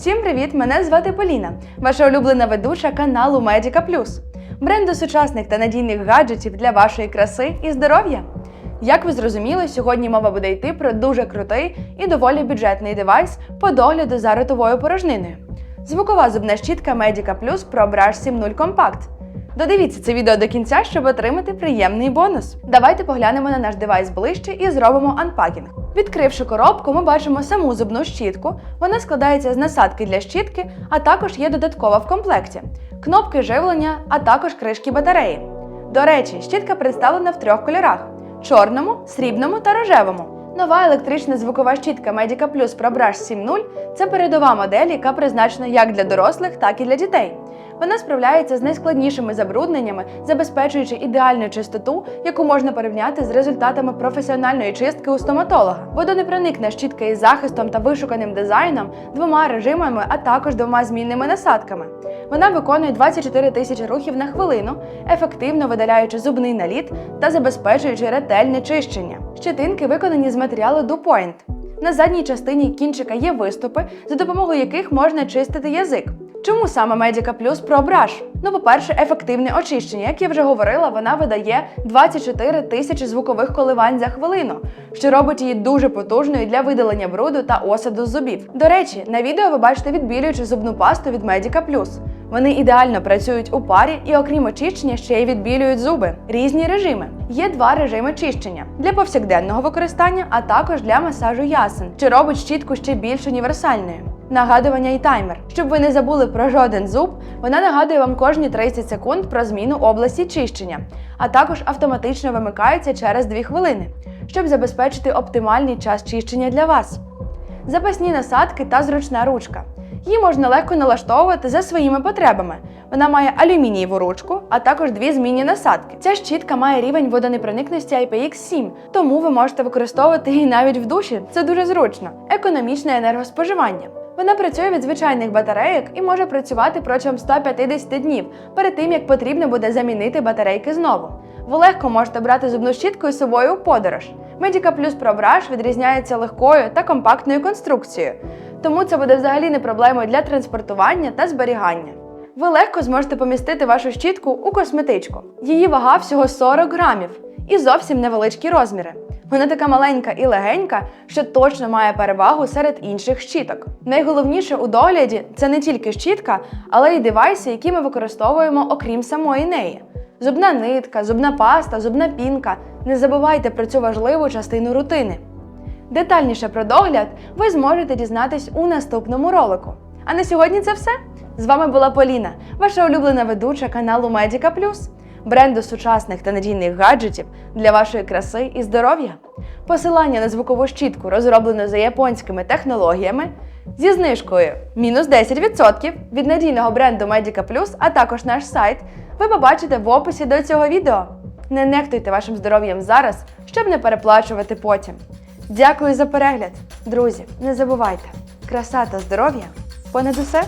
Всім привіт! Мене звати Поліна, ваша улюблена ведуча каналу Медіка Плюс, бренду сучасних та надійних гаджетів для вашої краси і здоров'я. Як ви зрозуміли, сьогодні мова буде йти про дуже крутий і доволі бюджетний девайс по догляду за ротовою порожниною. Звукова зубна щітка Medica Plus Pro Brush 7.0 Compact. Додивіться це відео до кінця, щоб отримати приємний бонус. Давайте поглянемо на наш девайс ближче і зробимо анпакінг. Відкривши коробку, ми бачимо саму зубну щітку. Вона складається з насадки для щітки, а також є додаткова в комплекті, кнопки живлення, а також кришки батареї. До речі, щітка представлена в трьох кольорах: чорному, срібному та рожевому. Нова електрична звукова щітка Medica Plus Pro Brush 7.0 – це передова модель, яка призначена як для дорослих, так і для дітей. Вона справляється з найскладнішими забрудненнями, забезпечуючи ідеальну чистоту, яку можна порівняти з результатами професіональної чистки у стоматолога. Водонепроникна щітка із захистом та вишуканим дизайном, двома режимами, а також двома змінними насадками. Вона виконує 24 тисячі рухів на хвилину, ефективно видаляючи зубний наліт та забезпечуючи ретельне чищення. Щетинки виконані з матеріалу DuPont. На задній частині кінчика є виступи, за допомогою яких можна чистити язик. Чому саме Medica Plus Pro Brush? Ну, по-перше, ефективне очищення. Як я вже говорила, вона видає 24 тисячі звукових коливань за хвилину, що робить її дуже потужною для видалення бруду та осаду зубів. До речі, на відео ви бачите відбілюючу зубну пасту від Medica Plus. Вони ідеально працюють у парі і, окрім очищення, ще й відбілюють зуби. Різні режими. Є два режими чищення для повсякденного використання, а також для масажу ясен, що робить щітку ще більш універсальною. Нагадування і таймер. Щоб ви не забули про жоден зуб, вона нагадує вам кожні 30 секунд про зміну області чищення, а також автоматично вимикається через 2 хвилини, щоб забезпечити оптимальний час чищення для вас. Запасні насадки та зручна ручка. Її можна легко налаштовувати за своїми потребами. Вона має алюмінієву ручку, а також дві змінні насадки. Ця щітка має рівень водонепроникності IPX7, тому ви можете використовувати її навіть в душі. Це дуже зручно. Економічне енергоспоживання. Вона працює від звичайних батарейок і може працювати протягом 150 днів перед тим, як потрібно буде замінити батарейки знову. Ви легко можете брати зубну щітку із собою у подорож. Plus Pro Brush відрізняється легкою та компактною конструкцією, тому це буде взагалі не проблемою для транспортування та зберігання. Ви легко зможете помістити вашу щітку у косметичку. Її вага всього 40 грамів і зовсім невеличкі розміри. Вона така маленька і легенька, що точно має перевагу серед інших щіток. Найголовніше у догляді це не тільки щітка, але й девайси, які ми використовуємо окрім самої неї. Зубна нитка, зубна паста, зубна пінка. Не забувайте про цю важливу частину рутини. Детальніше про догляд ви зможете дізнатись у наступному ролику. А на сьогодні це все. З вами була Поліна, ваша улюблена ведуча каналу Medica Plus, бренду сучасних та надійних гаджетів для вашої краси і здоров'я. Посилання на звукову щітку розроблено за японськими технологіями зі знижкою мінус 10% від надійного бренду Medica Plus, а також наш сайт, ви побачите в описі до цього відео. Не нехтуйте вашим здоров'ям зараз, щоб не переплачувати потім. Дякую за перегляд. Друзі, не забувайте, краса та здоров'я понад усе.